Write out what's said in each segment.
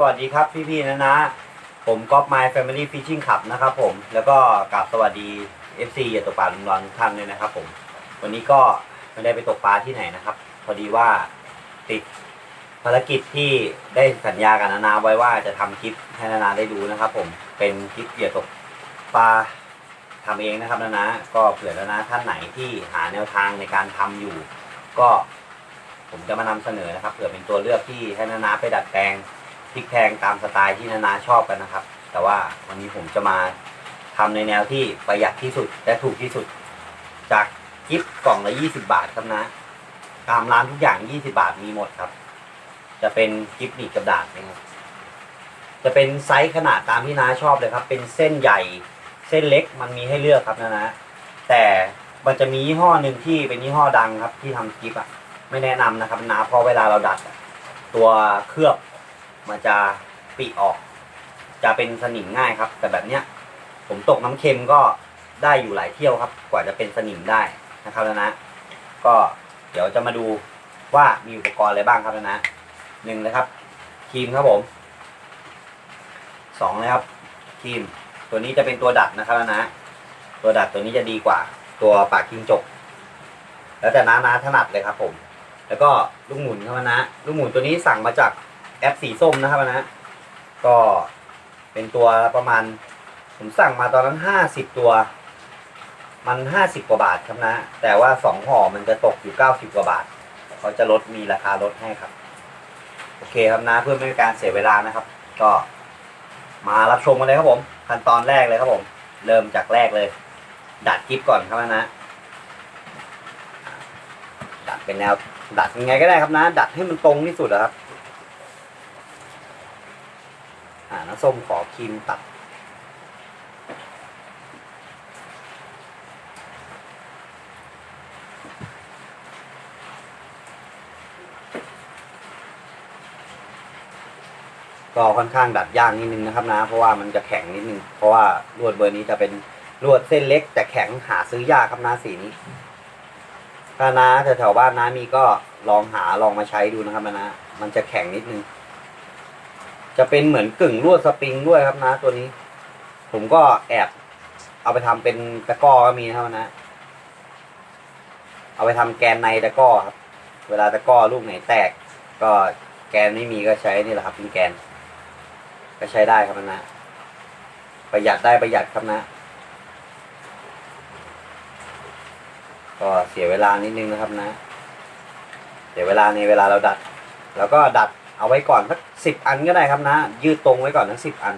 สวัสดีครับพี่ๆนะนะ ผมก๊อฟไมล์แฟมิลี่ฟิชชิ่งขับนะครับผม แล้วก็กราบสวัสดี FC อย่าตกปลาลุงรอนทุกท่านเลยนะครับผม วันนี้ก็ไม่ได้ไปตกปลาที่ไหนนะครับ พอดีว่าติดภารกิจที่ได้สัญญากับนานาไว้ว่าจะทำคลิปให้นานาได้ดูนะครับ ผม เป็นคลิปเหยื่อตกปลาทำเองนะครับนานา ก็เผื่อนานาท่านไหนที่หาแนวทางในการทำอยู่ ก็ผมจะมานำเสนอนะครับ เผื่อเป็นตัวเลือกที่ให้นานาไปดัดแปลง พลิกแพงตามสไตล์ที่นานาชอบกันนะครับ แต่ว่าวันนี้ผมจะมาทำในแนวที่ประหยัดที่สุดและถูกที่สุด จากกิฟต์กล่องละ 20 บาทครับนะ ตามร้านทุกอย่าง 20 บาทมีหมดครับ จะเป็นกิฟต์หนีบกระดาษนะครับจะเป็นไซส์ขนาดตามที่นาชอบเลยครับ เป็นเส้นใหญ่เส้นเล็กมันมีให้เลือกครับนะนะ แต่มันจะมียี่ห้อหนึ่งที่เป็นยี่ห้อดังครับ ที่ทำกิฟต์อะไม่แนะนำนะครับนะเพราะเวลาเราดัดตัวเคลือบ มันจะปีออก จะเป็นสนิมง่ายครับ แต่แบบเนี้ย ผมตกน้ำเค็มก็ได้อยู่หลายเที่ยวครับ กว่าจะเป็นสนิมได้นะครับแล้วนะ ก็เดี๋ยวจะมาดูว่ามีอุปกรณ์อะไรบ้างครับแล้วนะหนึ่งเลยครับครีมครับผมสองเลยครับครีม ตัวนี้จะเป็นตัวดัดนะครับแล้วนะ ตัวดัดตัวนี้จะดีกว่า ตัวปากกิ้งจก แล้วแต่น้าน้าถนัดเลยครับผม แล้วก็ลูกหมุนครับนะ ลูกหมุนตัวนี้สั่งมาจาก แอปสีส้มนะครับนะก็เป็นตัวประมาณ ผมสั่งมาตอนนั้นห้าสิบตัว มันห้าสิบกว่าบาทครับนะ แต่ว่าสองห่อมันจะตกอยู่เก้าสิบกว่าบาท เขาจะลดมีราคาลดให้ครับ โอเคครับนะเพื่อไม่ให้การเสียเวลานะครับ ก็มารับชมกันเลยครับผม ขั้นตอนแรกเลยครับผม เริ่มจากแรกเลย ดัดกิฟก่อนครับนะดัดเป็นแนวดัดยังไงก็ได้ครับนะ ดัดให้มันตรงที่สุดอะครับ อ่าน้ำส้มขอครีมตัด ก็ค่อนข้างดัดยากนิดนึงนะครับนะ เพราะว่ามันจะแข็งนิดนึง เพราะว่าลวดเบอร์นี้จะเป็นลวดเส้นเล็ก แต่แข็งหาซื้อยากครับนะสีนี้ ถ้านะแถวๆบ้านนะมีก็ลองหาลองมาใช้ดูนะครับนะ มันจะแข็งนิดนึง จะเป็นเหมือนกึ่งลวดสปริงด้วยครับนะตัวนี้ ผมก็แอบเอาไปทำเป็นตะก้อก็มีนะครับนะ เอาไปทำแกนในตะก้อครับ เวลาตะก้อลูกไหนแตก ก็แกนไม่มีก็ใช้นี่แหละครับเป็นแกน ก็ใช้ได้ครับนะ ประหยัดได้ประหยัดครับนะ ก็เสียเวลานิดนึงนะครับนะ เสียเวลาในเวลาเราดัด แล้วก็ดัดเอาไว้ก่อนสัก สิบอันก็ได้ครับนะ ยืดตรงไว้ก่อนทั้งสิบอัน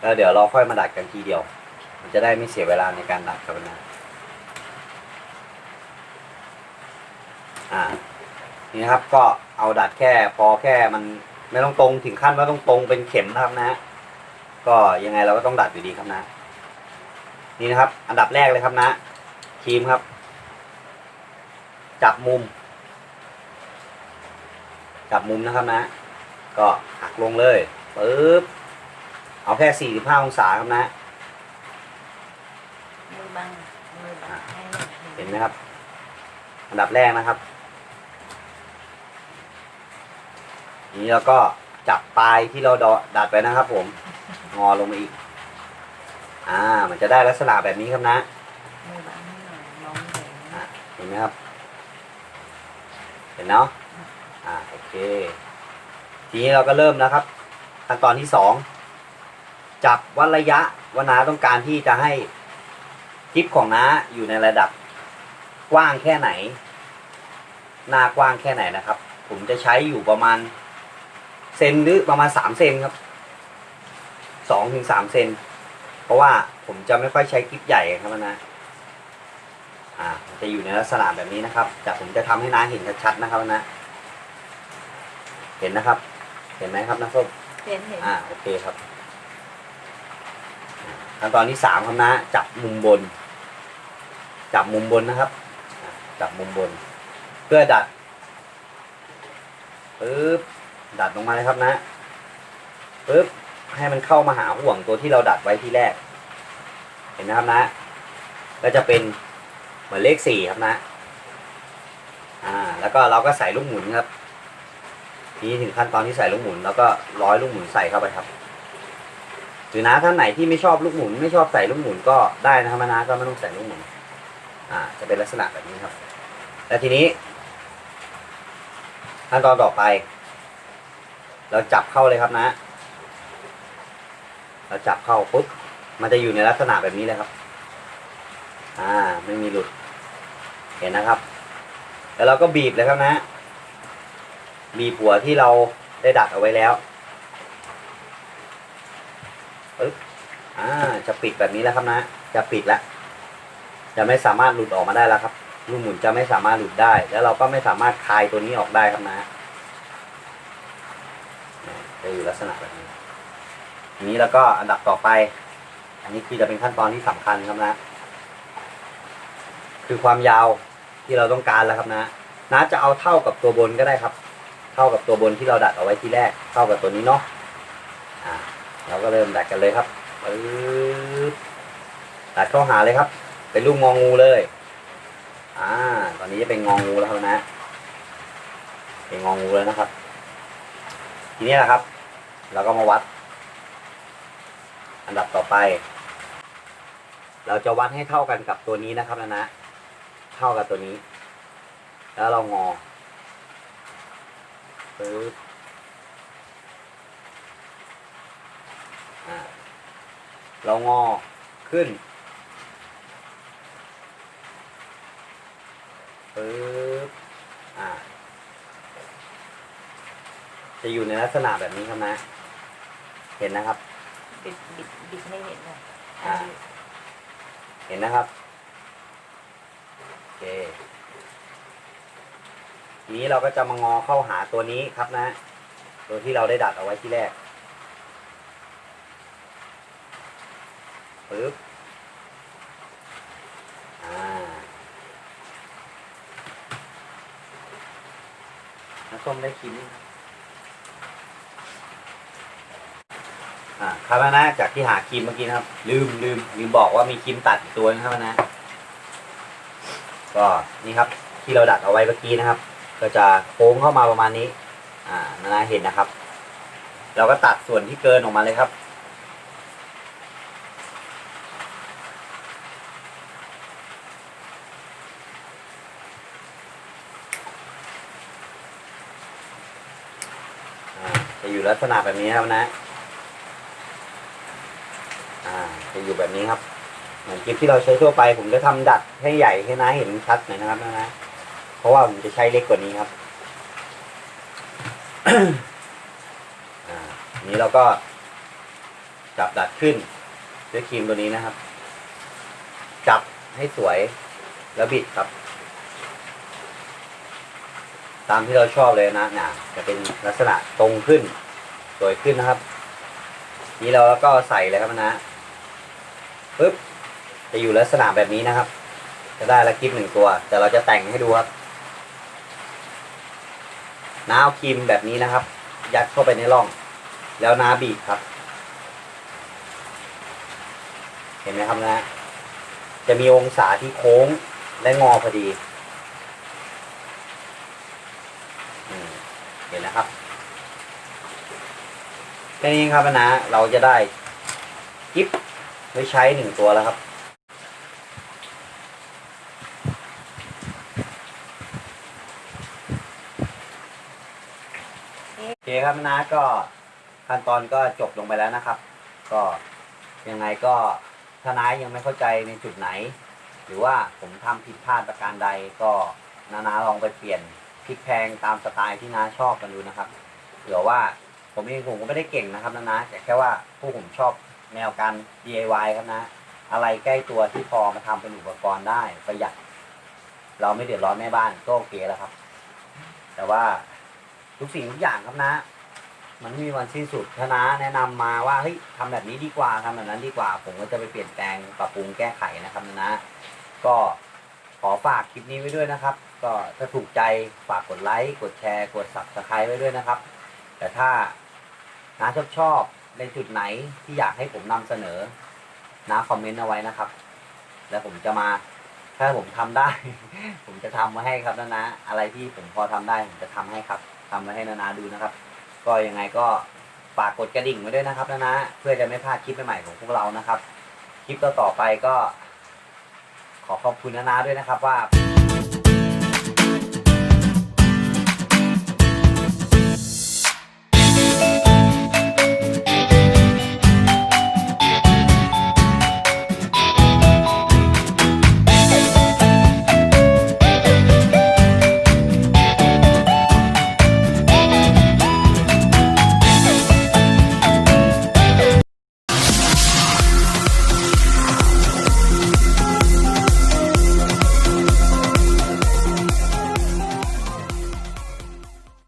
แล้วเดี๋ยวเราค่อยมาดัดกันทีเดียว มันจะได้ไม่เสียเวลาในการดัดครับนะอ่านี่นะครับก็เอาดัดแค่พอแค่มันไม่ต้องตรงถึงขั้นว่าต้องตรงเป็นเข็มนะครับนะ ก็ยังไงเราก็ต้องดัดอยู่ดีครับนะ นี่นะครับ อันดับแรกเลยครับนะครีมครับ จับมุม จับมุมนะครับนะ ก็หักลงเลยปึ๊บเอาแค่ 45 องศาครับนะ มือบังมือบังให้เห็นไหมครับ อันดับแรกนะครับ นี้แล้วก็จับปลายที่เราดอดัดไปนะครับ ผม งอลงมาอีก อ่า มันจะได้ลักษณะแบบนี้ครับนะ มือบังให้หน่อยมองไม่เห็นอะเห็นไหมครับ เห็นเนาะ อ่า โอเค ทีนี้เราก็เริ่มนะครับขั้นตอนที่สองจับวัดระยะว่าน้าต้องการที่จะให้คลิปของน้าอยู่ในระดับกว้างแค่ไหน หน้ากว้างแค่ไหนนะครับ ผมจะใช้อยู่ประมาณเซนหรือประมาณสามเซนครับสองถึงสามเซนเพราะว่าผมจะไม่ค่อยใช้คลิปใหญ่ครับนะอ่าจะอยู่ในลักษณะแบบนี้นะครับแต่ผมจะทำให้น้าเห็นชัดๆนะครับนะ เห็นนะครับ เห็นไหมครับน้าส้มเห็นเห็นอ่าโอเคครับขั้นตอนที่สามครับนะ จับมุมบน จับมุมบนนะครับอ่าจับมุมบน เพื่อดัดปึ๊บดัดลงมาเลยครับนะปึ๊บให้มันเข้ามาหาห่วงตัวที่เราดัดไว้ที่แรก เห็นไหมครับนะ ก็จะเป็นเหมือนเลขสี่ครับนะ อ่า แล้วก็เราก็ใส่ลูกหมุนครับ ทีนี้ถึงขั้นตอนที่ใส่ลูกหมุน แล้วก็ร้อยลูกหมุนใส่เข้าไปครับหรือนะท่านไหนที่ไม่ชอบลูกหมุน ไม่ชอบใส่ลูกหมุนก็ได้นะครับนะก็ไม่ต้องใส่ลูกหมุน อ่า จะเป็นลักษณะแบบนี้ครับ แล้วทีนี้ขั้นตอนต่อไป เราจับเข้าเลยครับนะ เราจับเข้าปุ๊บมันจะอยู่ในลักษณะแบบนี้เลยครับ อ่า ไม่มีหลุด เห็นนะครับ แล้วเราก็บีบเลยครับนะ บีบหัวที่เราได้ดัดเอาไว้แล้วปึ๊บอ่า จะปิดแบบนี้แล้วครับนะ จะปิดแล้ว จะไม่สามารถหลุดออกมาได้แล้วครับ ลูกหมุนจะไม่สามารถหลุดได้ แล้วเราก็ไม่สามารถคลายตัวนี้ออกได้ครับนะจะอยู่ลักษณะแบบนี้นี้แล้วก็อันดับต่อไป อันนี้คือจะเป็นขั้นตอนที่สำคัญครับนะ คือความยาวที่เราต้องการแล้วครับนะนะจะเอาเท่ากับตัวบนก็ได้ครับ เท่ากับตัวบนที่เราดัดเอาไว้ที่แรกเท่ากับตัวนี้เนาะอ่าเราก็เริ่มดัดกันเลยครับปึ๊บดัดเข้าหาเลยครับ เป็นรูปงองูเลยอ่าตอนนี้จะเป็นงองูแล้วนะ เป็นงองูแล้วนะครับ ทีนี้แหละครับ เราก็มาวัด อันดับต่อไป เราจะวัดให้เท่ากันกับตัวนี้นะครับนะนะ เท่ากับตัวนี้ แล้วเรางอ ปึ๊บอ่าเรางอขึ้นปึ๊บอ่าจะอยู่ในลักษณะแบบนี้ครับนะ เห็นนะครับ บิดบิดบิดไม่เห็นเลยอ่าเห็นนะครับ โอเค ทีนี้เราก็จะมางอเข้าหาตัวนี้ครับนะ ตัวที่เราได้ดัดเอาไว้ที่แรกปึ๊บอ่าน้ำส้มได้คิมอ่าครับนะจากที่หาครีมเมื่อกี้นะครับ ลืมลืมลืมบอกว่ามีครีมตัดอีกตัวนะครับนะ ก็นี่ครับที่เราดัดเอาไว้เมื่อกี้นะครับ ก็จะโค้งเข้ามาประมาณนี้ อ่านานาเห็นนะครับ เราก็ตัดส่วนที่เกินออกมาเลยครับจะอยู่ลักษณะแบบนี้ครับนะ อ่า จะอยู่แบบนี้ครับ เหมือนคลิปที่เราใช้ทั่วไป ผมจะทำดัดให้ใหญ่ให้น้าเห็นชัดหน่อยนะครับนะนะ เพราะว่าผมจะใช้เล็กกว่านี้ครับอ่าอันนี้เราก็จับดัดขึ้นด้วยครีมตัวนี้นะครับ จับให้สวยแล้วบิดครับ ตามที่เราชอบเลยนะเนี่ยจะเป็นลักษณะตรงขึ้น สวยขึ้นนะครับ นี้เราแล้วก็ใส่เลยครับนะปึ๊บจะอยู่ลักษณะแบบนี้นะครับ จะได้ละกิฟหนึ่งตัว แต่เราจะแต่งให้ดูครับ น้าเอาครีมแบบนี้นะครับ ยัดเข้าไปในร่อง แล้วน้าบีบครับ เห็นไหมครับนะ จะมีองศาที่โค้งและงอพอดีเห็นนะครับแค่นี้ครับนะเราจะได้กิฟไว้ใช้หนึ่งตัวแล้วครับ โอเครับนะก็ขั้นตอนก็จบลงไปแล้วนะครับ ก็ยังไงก็ถ้านายังไม่เข้าใจในจุดไหน หรือว่าผมทำผิดพลาดประการใดก็นานาลองไปเปลี่ยนพลิกแพงตามสไตล์ที่นาชอบกันดูนะครับเผื่อว่าผมเองผมก็ไม่ได้เก่งนะครับนานาแต่แค่ว่าพวกผมชอบแนวการ DIY ครับนะ อะไรใกล้ตัวที่พอมาทำเป็นอุปกรณ์ได้ประหยัดเราไม่เดือดร้อนแม่บ้านก็โอเคแล้วครับ แต่ว่าทุกสิ่งทุกอย่างครับนะ มันไม่มีวันสิ้นสุดถ้านะแนะนำมาว่าเฮ้ยทำแบบนี้ดีกว่าทำแบบนั้นดีกว่า ผมก็จะไปเปลี่ยนแปลงปรับปรุงแก้ไขนะครับนะ ก็ขอฝากคลิปนี้ไว้ด้วยนะครับ ก็ถ้าถูกใจฝากกดไลค์กดแชร์ กด subscribe ไว้ด้วยนะครับ แต่ถ้านาชอบชอบในจุดไหนที่อยากให้ผมนำเสนอนาคอมเมนต์เอาไว้นะครับ แล้วผมจะมาถ้าผมทำได้ ผมจะทำมาให้ครับนะนะอะไรที่ผมพอทำได้ผมจะทำให้ครับทำมาให้นานาดูนะครับ ก็ยังไงก็ฝากกดกระดิ่งไว้ด้วยนะครับนะนะ เพื่อจะไม่พลาดคลิปใหม่ๆของพวกเรานะครับ คลิปต่อๆไปก็ ขอขอบคุณนานะด้วยนะครับว่า